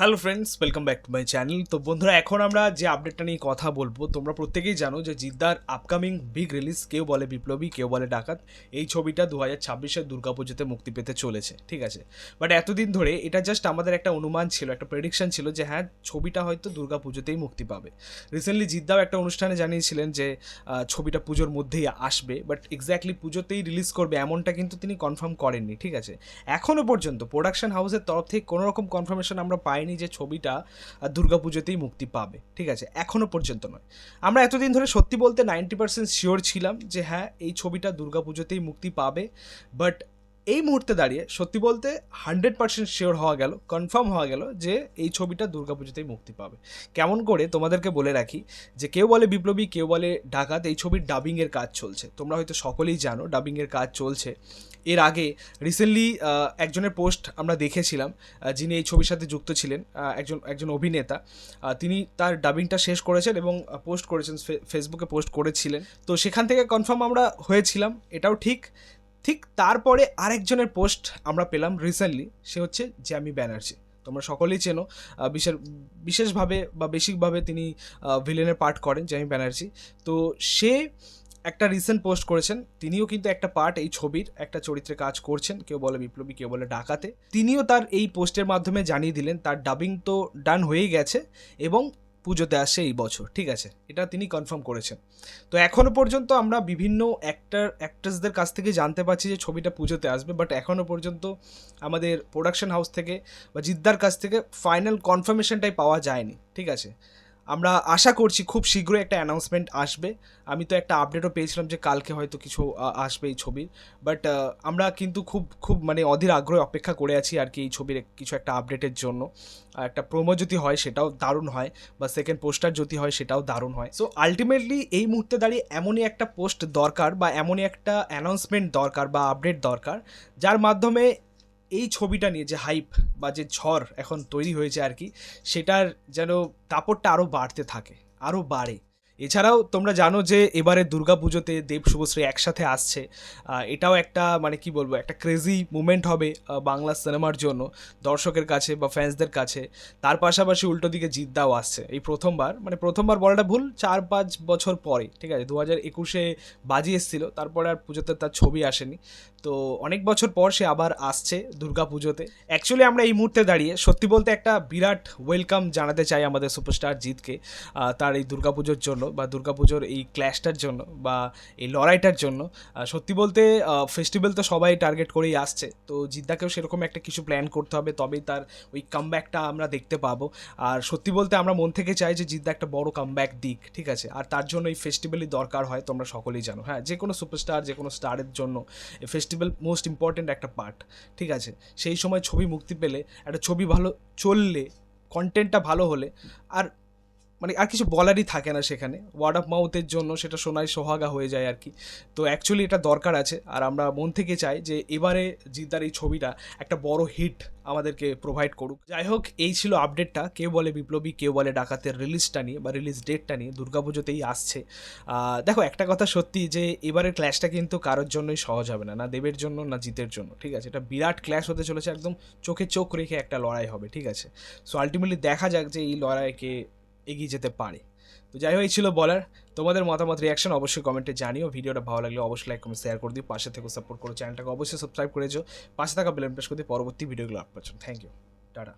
Hello friends welcome back to my channel তো বন্ধুরা, এখন আমরা যে আপডেটটা নিয়ে কথা বলব, তোমরা প্রত্যেকেই জানো যে জিদ্দার আপকামিং বিগ রিলিজ কেউ বলে বিপ্লবী, কেউ বলে ডাকাত, এই ছবিটা দু হাজার ছাব্বিশের দুর্গাপুজোতে মুক্তি পেতে চলেছে, ঠিক আছে? বাট এতদিন ধরে এটা জাস্ট আমাদের একটা অনুমান ছিল, একটা প্রেডিকশন ছিল যে হ্যাঁ ছবিটা হয়তো দুর্গাপুজোতেই মুক্তি পাবে। রিসেন্টলি জিদ্দাও একটা অনুষ্ঠানে জানিয়েছিলেন যে ছবিটা পুজোর মধ্যেই আসবে বাট এক্স্যাক্টলি পুজোতেই রিলিজ করবে এমনটা কিন্তু তিনি কনফার্ম করেননি, ঠিক আছে? এখনও পর্যন্ত প্রোডাকশন হাউসের তরফ থেকে কোনো রকম কনফার্মেশন আমরা পাইনি। যে ছবিটা দুর্গাপুজোতেই মুক্তি পাবে, ঠিক আছে? এখনও পর্যন্ত নয়। আমরা এতদিন ধরে সত্যি বলতে নাইনটি পার্সেন্ট শিওর ছিলাম যে হ্যাঁ এই ছবিটা দুর্গাপুজোতেই মুক্তি পাবে বাট এই মুহূর্তে দাঁড়িয়ে সত্যি বলতে হান্ড্রেড পার্সেন্ট শিওর হওয়া গেল, কনফার্ম হওয়া গেল যে এই ছবিটা দুর্গাপুজোতেই মুক্তি পাবে। কেমন করে তোমাদেরকে বলে রাখি যে কেউ বলে বিপ্লবী, কেউ বলে ডাকাত, এই ছবির ডাবিংয়ের কাজ চলছে। তোমরা হয়তো সকলেই জানো ডাবিংয়ের কাজ চলছে। এর আগে রিসেন্টলি একজনের পোস্ট আমরা দেখেছিলাম যিনি এই ছবির সাথে যুক্ত ছিলেন একজন একজন অভিনেতা। তিনি তার ডাবিংটা শেষ করেছেন এবং পোস্ট করেছেন ফেসবুকে পোস্ট করেছিলেন। তো সেখান থেকে কনফার্ম আমরা হয়েছিলাম, এটাও ঠিক। ঠিক তারপরে আরেকজনের পোস্ট আমরা পেলাম রিসেন্টলি সে হচ্ছে জ্যামি ব্যানার্জি। তোমরা সকলেই চেনো বিশেষ, বিশেষভাবে বা বেসিকভাবে তিনি ভিলেনের পার্ট করেন জ্যামি ব্যানার্জি। তো সে একটা রিসেন্ট পোস্ট করেছেন, তিনিও কিন্তু একটা পার্ট এই ছবির একটা চরিত্রে কাজ করছেন, কেউ বলে বিপ্লবী, কেউ বলে ডাকাতে। তিনিও তার এই পোস্টের মাধ্যমে জানিয়ে দিলেন, তার ডাবিং তো ডান হয়েই গেছে এবং পুজোতে আসে এই বছর, ঠিক আছে? এটা তিনি কনফার্ম করেছেন। তো এখনও পর্যন্ত আমরা বিভিন্ন অ্যাক্টার অ্যাক্ট্রেসদের কাছ থেকে জানতে পারছি যে ছবিটা পুজোতে আসবে বাট এখনও পর্যন্ত আমাদের প্রোডাকশন হাউস থেকে বা জিদ্দার কাছ থেকে ফাইনাল কনফার্মেশনটাই পাওয়া যায়নি, ঠিক আছে? আমরা আশা করছি খুব শীঘ্রই একটা অ্যানাউন্সমেন্ট আসবে। আমি তো একটা আপডেটও পেয়েছিলাম যে কালকে হয়তো কিছু আসবে এই ছবির বাট আমরা কিন্তু খুব খুব মানে অধীর আগ্রহে অপেক্ষা করে আছি আর কি এই ছবির কিছু একটা আপডেটের জন্য। একটা প্রোমো যদি হয় সেটাও দারুণ হয় বা সেকেন্ড পোস্টার যদি হয় সেটাও দারুণ হয়। সো আলটিমেটলি এই মুহূর্তে দাঁড়িয়ে এমনই একটা পোস্ট দরকার বা এমনই একটা অ্যানাউন্সমেন্ট দরকার বা আপডেট দরকার, যার মাধ্যমে এই ছবিটা নিয়ে যে হাইপ বা যে ঝড় এখন তৈরি হয়েছে আর কি, সেটার যেন দাপটটা আরও বাড়তে থাকে আরও বাড়ে। এছাড়াও তোমরা জানো যে এবারে দুর্গাপুজোতে দেব শুভশ্রী একসাথে আসছে। এটাও একটা মানে কি বলব, একটা ক্রেজি মুমেন্ট হবে বাংলা সিনেমার জন্য, দর্শকের কাছে বা ফ্যান্সদের কাছে। তার পাশাপাশি উল্টো দিকে জিদ্দাও আসছে, এই প্রথমবার। মানে প্রথমবার বলাটা ভুল, চার পাঁচ বছর পরে, ঠিক আছে? দু হাজার একুশে বাজি এসেছিল, তারপরে আর পুজোতে তার ছবি আসেনি। তো অনেক বছর পর সে আবার আসছে পুজোতে। অ্যাকচুয়ালি আমরা এই মুহূর্তে দাঁড়িয়ে, সত্যি বলতে একটা বিরাট ওয়েলকাম জানাতে চাই আমাদের সুপারস্টার জিতকে তার এই দুর্গাপুজোর জন্য। বা দুর্গাপুজোর এই ক্ল্যাশটার জন্য বা এই লড়াইটার জন্য সত্যি বলতে ফেস্টিভ্যাল তো সবাই টার্গেট করেই আসছে। তো জিদ্দাকেও সেরকম একটা কিছু প্ল্যান করতে হবে, তবেই তার ওই কামব্যাকটা আমরা দেখতে পাবো। আর সত্যি বলতে আমরা মন থেকে চাই যে জিদ্দা একটা বড় কামব্যাক দিক, ঠিক আছে? আর তার জন্য এই ফেস্টিভ্যালই দরকার হয়, তোমরা সকলেই জানো। হ্যাঁ যে কোনো সুপারস্টার যে কোনো স্টারের জন্য এই ফেস্টিভ্যাল মোস্ট ইম্পর্ট্যান্ট একটা পার্ট ঠিক আছে? সেই সময় ছবি মুক্তি পেলে, একটা ছবি ভালো চললে কন্টেন্টটা ভালো হলে, আর মানে আর কিছু বলারই থাকে না সেখানে। ওয়ার্ড অফ মাউথের জন্য সেটা সোনায় সোহাগা হয়ে যায় আর কি। তো অ্যাকচুয়ালি এটা দরকার আছে আর আমরা মন থেকে চাই যে এবারে জিদ্দার এই ছবিটা একটা বড় হিট আমাদেরকে প্রোভাইড করুক। যাই হোক, এই ছিল আপডেটটা কেউ বলে বিপ্লবী, কেউ বলে ডাকাতের রিলিজটা নিয়ে বা রিলিজ ডেটটা নিয়ে দুর্গাপুজোতেই আসছে। দেখো, একটা কথা সত্যি যে এবারের ক্ল্যাশটা কিন্তু কারোর জন্যই সহজ হবে না না দেবের জন্য, না জিতের জন্য, ঠিক আছে? এটা বিরাট ক্ল্যাশ হতে চলেছে, একদম চোখে চোখ রেখে একটা লড়াই হবে, ঠিক আছে? সো আলটিমেটলি দেখা যাক যে এই লড়াইকে এগিয়ে যেতে পারে। তো যাই হোক ছিল বলার। তোমাদের মতামত রিয়াকশন অবশ্যই কমেন্টে জানিও। ভিডিওটা ভালো লাগলে অবশ্যই লাইক কমেন্ট শেয়ার করে দিও। পাশে থেকে সাপোর্ট করো। চ্যানেলটাকে অবশ্যই সাবস্ক্রাইব করেছ পাশে থাকা বেল প্রেস করে দিও পরবর্তী ভিডিওগুলো আপলোড থ্যাংক ইউ টাটা